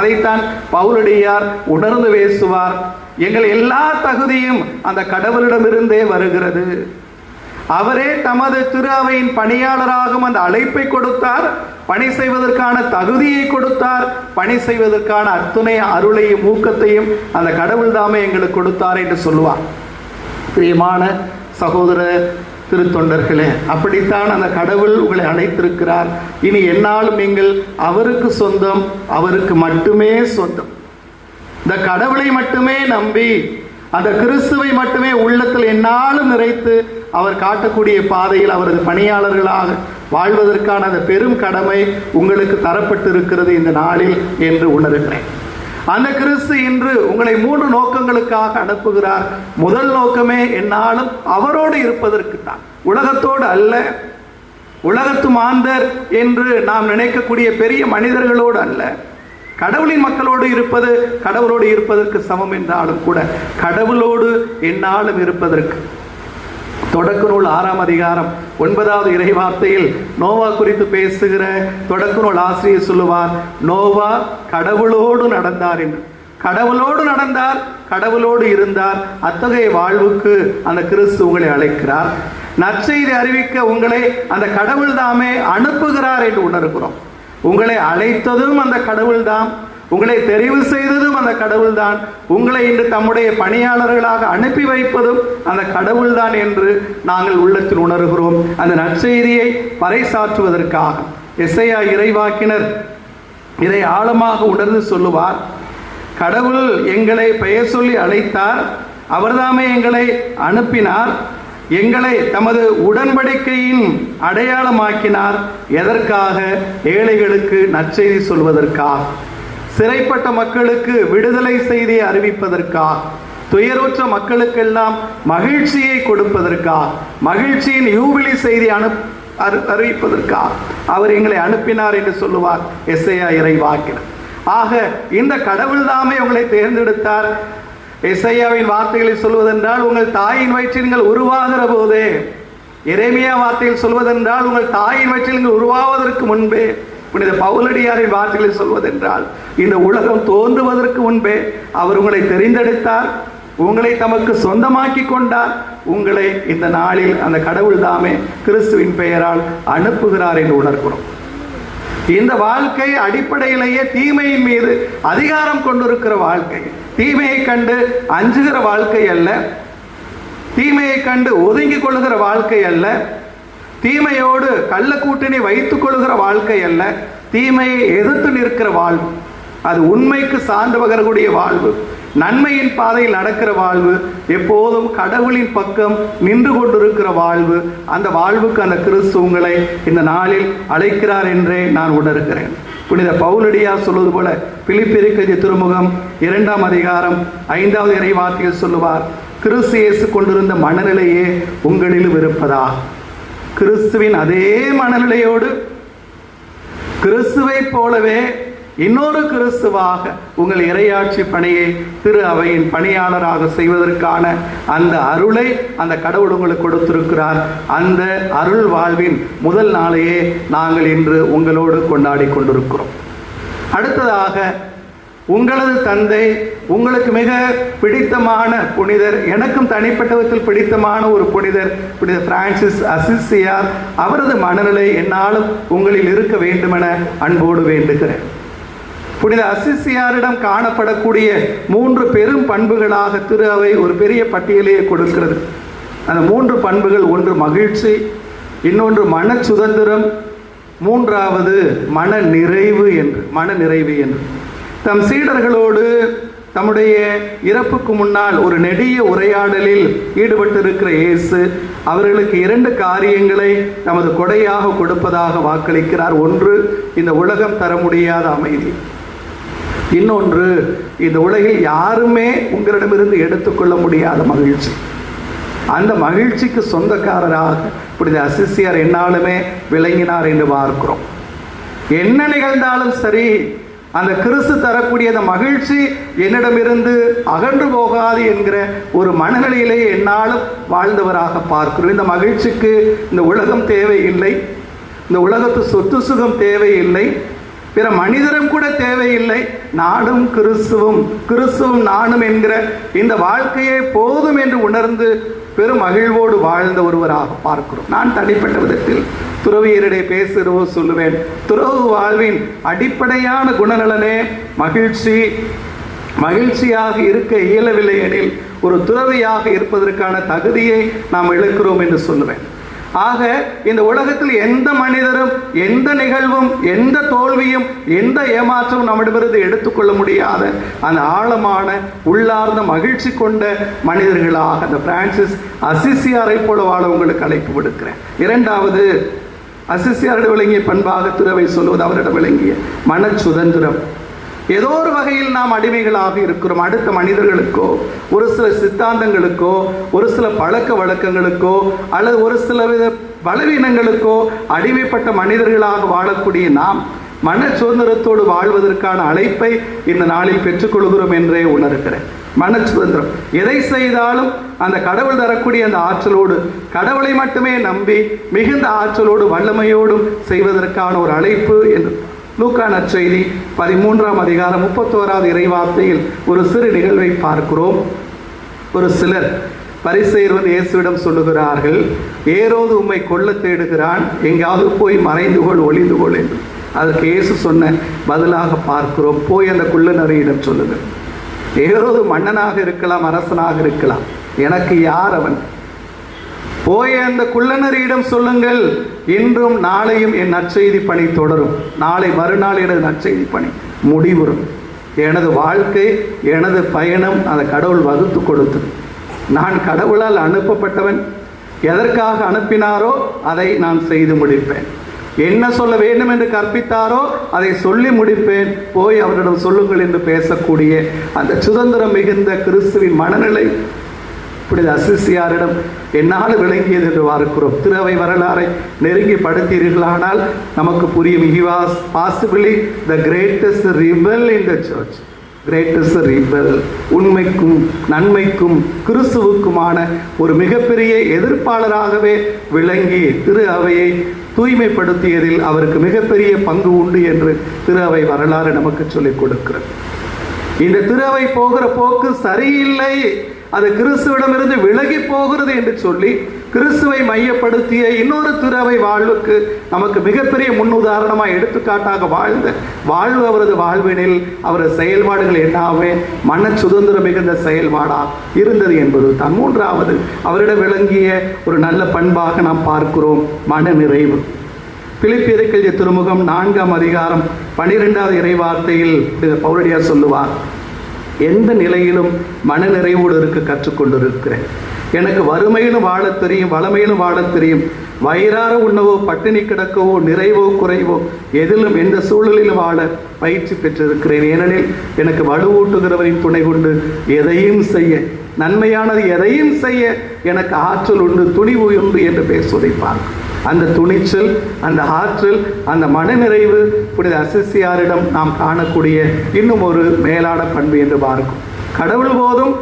அதைத்தான் பவுலடியார் உணர்ந்து பேசுவார். எங்கள் எல்லா தகுதியும் அந்த கடவுளிடமிருந்தே வருகிறது. அவரே தமது திரு அவையின் பணியாளராகும் அந்த அழைப்பை கொடுத்தார். பணி செய்வதற்கான தகுதியை கொடுத்தார். பணி செய்வதற்கான அத்துணை அருளையும் ஊக்கத்தையும் அந்த கடவுள் தாமே எங்களுக்கு கொடுத்தார் என்று சொல்லுவார். பிரியமான சகோதர திருத்தொண்டர்களே அப்படித்தான் அந்த கடவுள் உங்களை அழைத்திருக்கிறார் இனி என்னாலும் நீங்கள் அவருக்கு சொந்தம் அவருக்கு மட்டுமே சொந்தம். இந்த கடவுளை மட்டுமே நம்பி அந்த கிறிஸ்துவை மட்டுமே உள்ளத்தில் என்னாலும் நிறைத்து அவர் காட்டக்கூடிய பாதையில் அவரது பணியாளர்களாக வாழ்வதற்கான அந்த பெரும் கடமை உங்களுக்கு தரப்பட்டிருக்கிறது இந்த நாளில் என்று உணர்கிறேன். அந்த கிறிஸ்து இன்று உங்களை மூன்று நோக்கங்களுக்காக அனுப்புகிறார். முதல் நோக்கமே என்னாலும் அவரோடு இருப்பதற்கு தான் உலகத்தோடு அல்ல உலகத்து மாந்தர் என்று நாம் நினைக்கக்கூடிய பெரிய மனிதர்களோடு அல்ல. கடவுளின் மக்களோடு இருப்பது கடவுளோடு இருப்பதற்கு சமம் என்றாலும் கூட கடவுளோடு என்னாலும் இருப்பதற்கு தொடக்க நூல் ஆறாம் அதிகாரம் ஒன்பதாவது இறை வார்த்தையில் நோவா குறித்து பேசுகிற தொடக்க நூல் ஆசிரியர் சொல்லுவார் நோவா கடவுளோடு நடந்தார் என்று. கடவுளோடு நடந்தார் கடவுளோடு இருந்தார். அத்தகைய வாழ்வுக்கு அந்த கிறிஸ்து உங்களை அழைக்கிறார். நற்செய்தி அறிவிக்க உங்களை அந்த கடவுள் தாமே அனுப்புகிறார் என்று உணர்கிறோம். உங்களை அழைத்ததும் அந்த கடவுள்தான் உங்களை தெரிவு செய்ததும் அந்த கடவுள்தான். உங்களை இன்று தம்முடைய பணியாளர்களாக அனுப்பி வைப்பதும் அந்த கடவுள்தான் என்று நாங்கள் உள்ளத்தில் உணர்கிறோம். அந்த நற்செய்தியை பறைசாற்றுவதற்காக. எஸ்ஐயா இறைவாக்கினர் இதை ஆழமாக உணர்ந்து சொல்லுவார். கடவுள் எங்களை பெயர் சொல்லி அழைத்தார். அவர்தாமே எங்களை அனுப்பினார். எங்களை தமது உடன்படிக்கையின் அடையாளமாக்கினார். எதற்காக? ஏழைகளுக்கு நற்செய்தி சொல்வதற்காக. சிறைப்பட்ட மக்களுக்கு விடுதலை செய்தி அறிவிப்பதற்காக துயருற்ற மக்களுக்கெல்லாம் மகிழ்ச்சியை கொடுப்பதற்கா? மகிழ்ச்சியின் யூபிலி செய்தி அனுப் அறி அவர் எங்களை அனுப்பினார் என்று சொல்லுவார் எஸ்ஐயா இறைவாக்கினர் ஆக இந்த கடவுள் தாமே உங்களை தேர்ந்தெடுத்தார். எஸ்ஐயாவின் வார்த்தைகளை சொல்வதென்றால் உங்கள் தாயின் வயிற்றில் நீங்கள் உருவாகிற போதே. இறைமையா வார்த்தையில் சொல்வதென்றால் உங்கள் தாயின் வயிற்றில் நீங்கள் உருவாவதற்கு முன்பே. புனித பவுலடியாரின் வார்த்தைகளில் சொல்வதென்றால் இந்த உலகம் தோன்றுவதற்கு முன்பே அவர் உங்களை தெரிந்தெடுத்தார் உங்களை தமக்கு சொந்தமாக்கி கொண்டார் உங்களை இந்த நாளில் அந்த கடவுள் தாமே கிறிஸ்துவின் பெயரால் அனுப்புகிறார் என்று உணர்கிறோம். இந்த வாழ்க்கை அடிப்படையிலேயே தீமையின் மீது அதிகாரம் கொண்டிருக்கிற வாழ்க்கை. தீமையை கண்டு அஞ்சுகிற வாழ்க்கை அல்ல தீமையை கண்டு ஒதுங்கிக் கொள்ளுகிற வாழ்க்கை அல்ல தீமையோடு கள்ள கூட்டணி வைத்துக் கொள்கிற வாழ்க்கை அல்ல. தீமையை எதிர்த்து நிற்கிற வாழ்வு. அது உண்மைக்கு சார்ந்து பகரக்கூடிய வாழ்வு. நன்மையின் பாதையில் நடக்கிற வாழ்வு. எப்போதும் கடவுளின் பக்கம் நின்று கொண்டிருக்கிற வாழ்வு. அந்த வாழ்வுக்கு அந்த கிறிஸ்து உங்களை இந்த நாளில் அழைக்கிறார் என்றே நான் உணர்கிறேன். புனித பவுலடியார் சொல்வது போல பிலிப்பிரிக்கதி திருமுகம் இரண்டாம் அதிகாரம் ஐந்தாவது இறைவாக்கியில் வார்த்தையில் சொல்லுவார் கிறிஸ்து இயேசு கொண்டிருந்த மனநிலையே உங்களிலும் இருப்பதா? கிறிஸ்துவின் அதே மனநிலையோடு கிறிஸ்துவை போலவே இன்னொரு கிறிஸ்துவாக உங்கள் இறையாட்சி பணியை திரு அவையின் பணியாளராக செய்வதற்கான அந்த அருளை அந்த கடவுள் உங்களுக்கு கொடுத்திருக்கிறார். அந்த அருள் வாழ்வின் முதல் நாளையே நாங்கள் இன்று உங்களோடு கொண்டாடி கொண்டிருக்கிறோம். அடுத்ததாக உங்களது தந்தை உங்களுக்கு மிக பிடித்தமான புனிதர் எனக்கும் தனிப்பட்ட விதத்தில் பிடித்தமான ஒரு புனிதர் புனித பிரான்சிஸ் அசிசியார். அவரது மனநிலை என்னாலும் உங்களில் இருக்க வேண்டுமென அன்போடு வேண்டுகிறேன். புனித அசிசியாரிடம் காணப்படக்கூடிய மூன்று பெரும் பண்புகளாக திரு அவை ஒரு பெரிய பட்டியலையே கொடுக்கிறது. அந்த மூன்று பண்புகள் ஒன்று மகிழ்ச்சி இன்னொன்று மன சுதந்திரம் மூன்றாவது மன நிறைவு என்று மன நிறைவு என்று. தம் சீடர்களோடு தம்முடைய இறப்புக்கு முன்னால் ஒரு நெடிய உரையாடலில் ஈடுபட்டிருக்கிற இயேசு அவர்களுக்கு இரண்டு காரியங்களை தமது கொடையாக கொடுப்பதாக வாக்களிக்கிறார். ஒன்று இந்த உலகம் தர முடியாத அமைதி. இன்னொன்று இந்த உலகில் யாருமே உங்களிடமிருந்து எடுத்துக்கொள்ள முடியாத மகிழ்ச்சி. அந்த மகிழ்ச்சிக்கு சொந்தக்காரராக புனித அசிசியார் என்னாலுமே விளங்கினார் என்று பார்க்கிறோம். என்ன நிகழ்ந்தாலும் சரி அந்த கிறிஸ்து தரக்கூடிய அந்த மகிழ்ச்சி என்னிடமிருந்து அகன்று போகாது என்கிற ஒரு மனநிலையிலே என்னாலும் வாழ்ந்தவராக பார்க்கிறோம். இந்த மகிழ்ச்சிக்கு இந்த உலகம் தேவையில்லை. இந்த உலகத்து சொத்து சுகம் தேவையில்லை. பிற மனிதரும் கூட தேவையில்லை. நானும் கிறிஸ்துவும் கிறிஸ்துவும் நானும் என்கிற இந்த வாழ்க்கையே போதும் என்று உணர்ந்து பெரும் மகிழ்வோடு வாழ்ந்த ஒருவராக பார்க்கிறோம். நான் தனிப்பட்ட விதத்தில் துறவியரிடையே பேசுகிறவோ சொல்லுவேன். துறவு வாழ்வின் அடிப்படையான குணநலனே மகிழ்ச்சி. மகிழ்ச்சியாக இருக்க இயலவில்லை எனில் ஒரு துறவியாக இருப்பதற்கான தகுதியை நாம் இழக்கிறோம் என்று சொல்லுவேன். ஆக இந்த உலகத்தில் எந்த மனிதரும் எந்த நிகழ்வும் எந்த தோல்வியும் எந்த ஏமாற்றமும் நம்மிடமிருந்து எடுத்துக்கொள்ள முடியாத அந்த ஆழமான உள்ளார்ந்த மகிழ்ச்சி கொண்ட மனிதர்களாக அந்த பிரான்சிஸ் அசிசியாரை போல வாழ உங்களுக்கு அழைப்பு விடுக்கிறேன். இரண்டாவது அசிசியாரிடம் விளங்கிய பண்பாக துறவை சொல்வது அவரிடம் விளங்கிய மன சுதந்திரம். ஏதோ ஒரு வகையில் நாம் அடிமைகளாக இருக்கிறோம். அடுத்த மனிதர்களுக்கோ ஒரு சில சித்தாந்தங்களுக்கோ ஒரு சில பழக்க வழக்கங்களுக்கோ அல்லது ஒரு சில வித பலவீனங்களுக்கோ அடிமைப்பட்ட மனிதர்களாக வாழக்கூடிய நாம் மன சுதந்திரத்தோடு வாழ்வதற்கான அழைப்பை இந்த நாளில் பெற்றுக்கொள்கிறோம் என்றே உணர்கிறேன். மன சுதந்திரம். எதை செய்தாலும் அந்த கடவுள் தரக்கூடிய அந்த ஆற்றலோடு கடவுளை மட்டுமே நம்பி மிகுந்த ஆற்றலோடு வல்லமையோடும் செய்வதற்கான ஒரு அழைப்பு என்று லூக்கா நற்செய்தி பதிமூன்றாம் அதிகாரம் முப்பத்தோராவது இறைவார்த்தையில் ஒரு சிறு நிகழ்வை பார்க்கிறோம். ஒரு சிலர் பரிசெயர் வந்து இயேசுவிடம் சொல்லுகிறார்கள் ஏரோது உம்மை கொல்ல தேடுகிறான் எங்காவது போய் மறைந்து கொள் ஒளிந்து கொள் என்று. அதற்கு இயேசு சொன்ன பதிலாக பார்க்கிறோம். போய் அந்த குள்ளநரியிடம் சொல்லுங்கள். ஏரோது மன்னனாக இருக்கலாம் அரசனாக இருக்கலாம். எனக்கு யார் அவன்? போய் அந்த குள்ளனரியிடம் சொல்லுங்கள். இன்றும் நாளையும் என் நற்செய்தி பணி தொடரும். நாளை மறுநாள் எனது நற்செய்தி பணி முடிவுறும். எனது வாழ்க்கை எனது பயணம் அந்த கடவுள் வகுத்து கொடுத்தது. நான் கடவுளால் அனுப்பப்பட்டவன். எதற்காக அனுப்பினாரோ அதை நான் செய்து முடிப்பேன். என்ன சொல்ல வேண்டும் என்று கற்பித்தாரோ அதை சொல்லி முடிப்பேன். போய் அவரிடம் சொல்லுங்கள் என்று பேசக்கூடிய அந்த சுதந்திரம் மிகுந்த கிறிஸ்துவின் மனநிலை புனித அசிசியாரிடம் என்னால் விளங்கியது என்று பார்க்கிறோம் திருவை வரலாறை நெருங்கி படுத்தீர்களானால் நமக்கு புரியும். He was possibly the greatest rebel in the church greatest rebel உண்மைக்கும் நன்மைக்கும் கிறிஸ்துவுக்குமான ஒரு மிகப்பெரிய எதிர்ப்பாளராகவே விளங்கி திரு அவையை தூய்மைப்படுத்தியதில் அவருக்கு மிகப்பெரிய பங்கு உண்டு என்று திரு அவை வரலாறு நமக்கு சொல்லிக் கொடுக்கிறது. இந்த திருவை போகிற போக்கு சரியில்லை. அது கிறிஸ்துவிடமிருந்து விலகி போகிறது என்று சொல்லி கிறிஸ்துவை மையப்படுத்திய இன்னொரு துறவை வாழ்வுக்கு நமக்கு மிகப்பெரிய முன்னுதாரணமாக எடுத்துக்காட்டாக வாழ்ந்த வாழ்வு அவரது வாழ்வினில் அவரது செயல்பாடுகள் என்னாவே? மன சுதந்திரம் மிகுந்த செயல்பாடாக இருந்தது என்பது தான். மூன்றாவது அவரிடம் விளங்கிய ஒரு நல்ல பண்பாக நாம் பார்க்கிறோம். மன நிறைவு. பிலிப்பியர்கள் திருமுகம் நான்காம் அதிகாரம் பனிரெண்டாவது இறைவார்த்தையில் பௌரடியார் சொல்லுவார் எந்த நிலையிலும் மனநிறைவோடு இருக்க கற்றுக்கொண்டிருக்கிறேன். எனக்கு வறுமையிலும் வாழத் தெரியும் வளமையிலும் வாழத் தெரியும். வயிறார உண்ணவோ பட்டினி கிடக்கவோ நிறைவோ குறைவோ எதிலும் எந்த சூழலிலும் வாழ பயிற்சி பெற்றிருக்கிறேன். ஏனெனில் எனக்கு வலுவூட்டுகிறவரின் துணை கொண்டு எதையும் செய்ய நன்மையானது எதையும் செய்ய எனக்கு ஆற்றல் உண்டு துணிவு உண்டு என்று பேசுவதை பார்க்கும். அந்த துணிச்சல் அந்த ஆற்றல் அந்த மனநிறைவு புனித அசிசியாரிடம் நாம் காணக்கூடிய இன்னும் ஒரு மேலான பண்பு என்று பார்க்கும். கடவுள் போதும்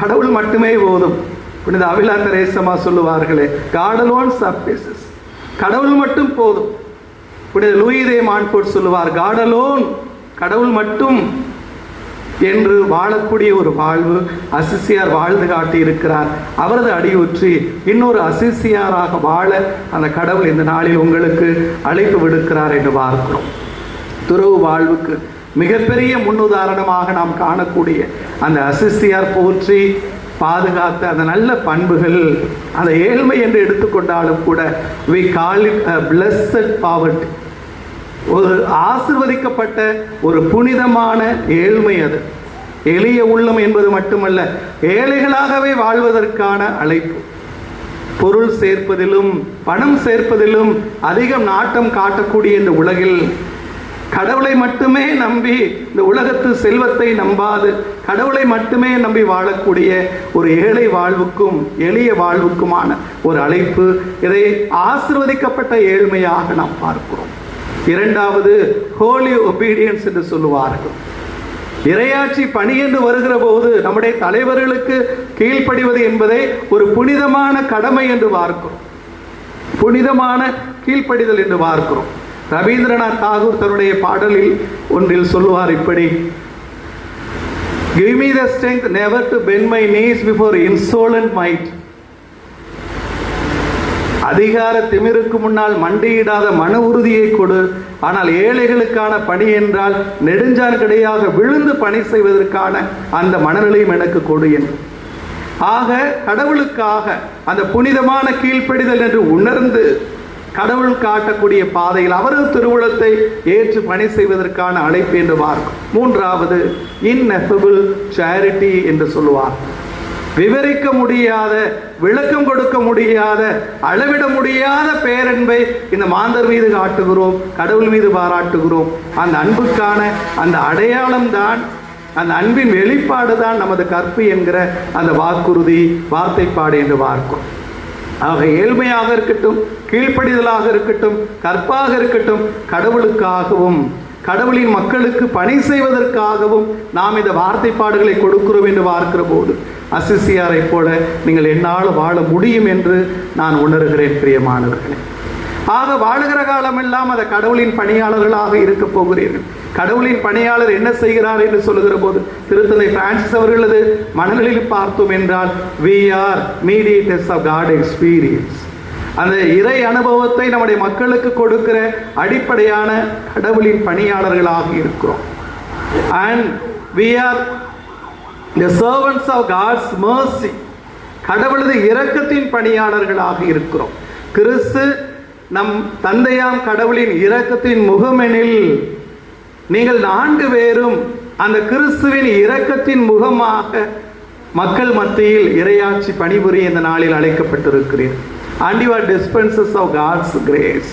கடவுள் மட்டுமே போதும். புனித அவிலா தெரேசமா சொல்லுவார்களே காடலோன் சர்ஃபேசஸ் கடவுள் மட்டும் போதும். புனித லூயிதே மான்போர்ட் சொல்லுவார் காடலோன் கடவுள் மட்டும் என்று வாழக்கூடிய ஒரு வாழ்வு அசிசியார் வாழ்ந்து காட்டி இருக்கிறார் அவரது அடியுற்றி இன்னொரு அசிசியாராக வாழ அந்த கடவுள் இந்த நாளில் உங்களுக்கு அழைப்பு விடுக்கிறார் என்று பார்க்கிறோம். துறவு வாழ்வுக்கு மிகப்பெரிய முன்னுதாரணமாக நாம் காணக்கூடிய அந்த அசிசியார் போற்றி பாதுகாத்த அந்த நல்ல பண்புகள் அந்த ஏழ்மை என்று எடுத்துக்கொண்டாலும் கூட we call it a poverty ஒரு ஆசிர்வதிக்கப்பட்ட ஒரு புனிதமான ஏழ்மை அது. எளிய உள்ளம் என்பது மட்டுமல்ல ஏழைகளாகவே வாழ்வதற்கான அழைப்பு. பொருள் சேர்ப்பதிலும் பணம் சேர்ப்பதிலும் அதிகம் நாட்டம் காட்டக்கூடிய இந்த உலகில் கடவுளை மட்டுமே நம்பி இந்த உலகத்து செல்வத்தை நம்பாது கடவுளை மட்டுமே நம்பி வாழக்கூடிய ஒரு ஏழை வாழ்வுக்கும் எளிய வாழ்வுக்குமான ஒரு அழைப்பு. இதை ஆசிர்வதிக்கப்பட்ட ஏழ்மையாக நாம் பார்க்கிறோம். இரண்டாவது ஹோலி ஒபீடியன்ஸ் என்று சொல்லுவார்கள். இரையாட்சி பணி என்று வருகிற போது நம்முடைய தலைவர்களுக்கு கீழ்ப்படிவது என்பதை ஒரு புனிதமான கடமை என்று பார்க்கிறோம். புனிதமான கீழ்ப்படிதல் என்று பார்க்கிறோம். ரவீந்திரநாத் தாகூர் தன்னுடைய பாடலில் ஒன்றில் சொல்லுவார் இப்படி give me the strength never to bend my knees before insolent might அதிகார திமிருக்கு முன்னால் மண்டியிடாத மன உறுதியை கொடு. ஆனால் ஏழைகளுக்கான பணி என்றால் நெடுஞ்சான்கடையாக விழுந்து பணி செய்வதற்கான அந்த மனநிலையும் எனக்கு கொடு என்று ஆக கடவுளுக்காக அந்த புனிதமான கீழ்ப்படிதல் என்று உணர்ந்து கடவுள் காட்டக்கூடிய பாதையில் அவரது திருவுளத்தை ஏற்று பணி செய்வதற்கான அழைப்பு என்று பார்க்கும் மூன்றாவது இன்எஃபபிள் சேரிட்டி என்று சொல்லுவார். விவரிக்க முடியாத விளக்கம் கொடுக்க முடியாத அளவிட முடியாத பேரன்பை இந்த மாந்தர் மீது காட்டுகிறோம் கடவுள் மீது பாராட்டுகிறோம். அந்த அன்புக்கான அந்த அடையாளம் தான் அந்த அன்பின் வெளிப்பாடு தான் நமது கற்பு என்கிற அந்த வாக்குறுதி வார்த்தைப்பாடு என்று பார்க்கும் ஆக ஏழ்மையாக இருக்கட்டும் கீழ்ப்படிதலாக இருக்கட்டும் கற்பாக இருக்கட்டும் கடவுளுக்காகவும் கடவுளின் மக்களுக்கு பணி செய்வதற்காகவும் நாம் இந்த வார்த்தைப்பாடுகளை கொடுக்கிறோம் என்று பார்க்கிற போது அசிசியாரை போல நீங்கள் என்னால் வாழ முடியும் என்று நான் உணர்கிறேன் பிரியமானவர்களே. ஆக வாழுகிற காலமெல்லாம் அந்த கடவுளின் பணியாளர்களாக இருக்க போகிறீர்கள். கடவுளின் பணியாளர் என்ன செய்கிறார் என்று சொல்லுகிற போது திருத்தந்தை பிரான்சிஸ் அவர்களது மனநிலையில் பார்த்தோம் என்றால் we are mediators of God experience அந்த இறை அனுபவத்தை நம்முடைய மக்களுக்கு கொடுக்கிற அடிப்படையான கடவுளின் பணியாளர்களாக இருக்கிறோம். And we are the servants of God's mercy. கடவுளது இரக்கத்தின் பணியாளர்களாக இருக்கிறோம். கிறிஸ்து நம் தந்தையாம் கடவுளின் இரக்கத்தின் முகமெனில் நீங்கள் நான்கு பேரும் அந்த கிறிஸ்துவின் இரக்கத்தின் முகமாக மக்கள் மத்தியில் இரையாட்சி பணிபுரிய இந்த நாளில் அழைக்கப்பட்டிருக்கிறீர் and you are dispensers of God's grace